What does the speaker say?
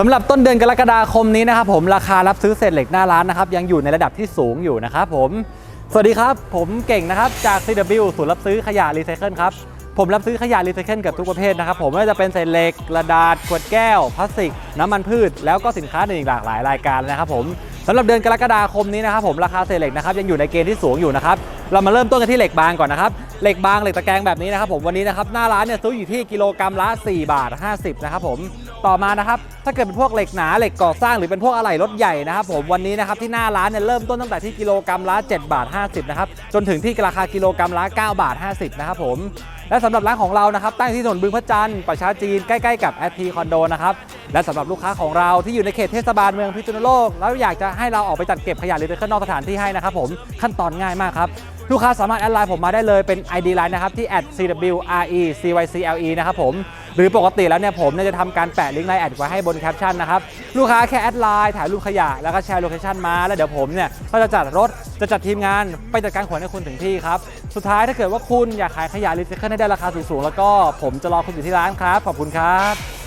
สำหรับต้นเดือนกรกฎาคมนี้นะครับผมราคารับซื้อเศษเหล็กหน้าร้านนะครับยังอยู่ในระดับที่สูงอยู่นะครับผมสวัสดีครับ ผมเก่งนะครับจาก CW ศูนย์รับซื้อขยะรีไซเคิลครับผมรับซื้อขยะรีไซเคิลเกับทุกประเภทนะครับผมไม่ว่าจะเป็นเศษเหล็กกระดาษขวดแก้วพลาสติก น้ำมันพืช แล้วก็สินค้าอื่นอีกหลากหลายรายการนะครับผมสำหรับเดือนกรกฎาคมนี้นะครับผมราคาเศษเหล็กนะครับยังอยู่ในเกณฑ์ที่สูงอยู่นะครับเรามาเริ่มต้นกันที่เหล็กบางก่อนนะครับเหล็กบางเหล็กตะแกรงแบบนี้นะครับผมวันนี้นะครับหน้าร้านเนี่ยซื้ออยู่ที่กิโลกรัมละ 4 บาท 50นะครับผม ต่อมานะครับถ้าเกิดเป็นพวกเหล็กหนาเหล็กก่อสร้างหรือเป็นพวกอะไหล่รถใหญ่นะครับผมวันนี้นะครับที่หน้าร้านเนี่ยเริ่มต้นตั้งแต่ที่กิโลกรัมละ7บาท50นะครับจนถึงที่ราคากิโลกรัมละ9บาท50นะครับผมและสำหรับร้านของเรานะครับตั้งที่ถนนบึงพระจันทร์ประชาจีนใกล้ๆกับแอทีคอนโดนะครับและสำหรับลูกค้าของเราที่อยู่ในเขตเทศบาลเมืองพิษณุโลก แล้วอยากจะให้เราออกไปจัดเก็บขยะหรือเดินนอกสถานที่ให้นะครับผมขั้นตอนง่ายมากครับลูกค้าสามารถแอดไลน์ผมมาได้เลยเป็น ID Line นะครับที่ @cwrecycle นะครับผม หรือปกติแล้วเนี่ยผมเนี่ยจะทำการแปะลิงก์ไลน์แอดไว้ให้บนแคปชั่นนะครับลูกค้าแค่แอดไลน์ถ่ายรูปขยะแล้วก็แชร์โลเคชั่นมาแล้วเดี๋ยวผมเนี่ยก็จะจัดรถจะจัดทีมงานไปจัดการขนให้คุณถึงที่ครับสุดท้ายถ้าเกิดว่าคุณอยากขายขยะรีไซเคิลให้ได้ราคาสูงๆแล้วก็ผมจะรอคุณอยู่ที่ร้านครับขอบคุณครับ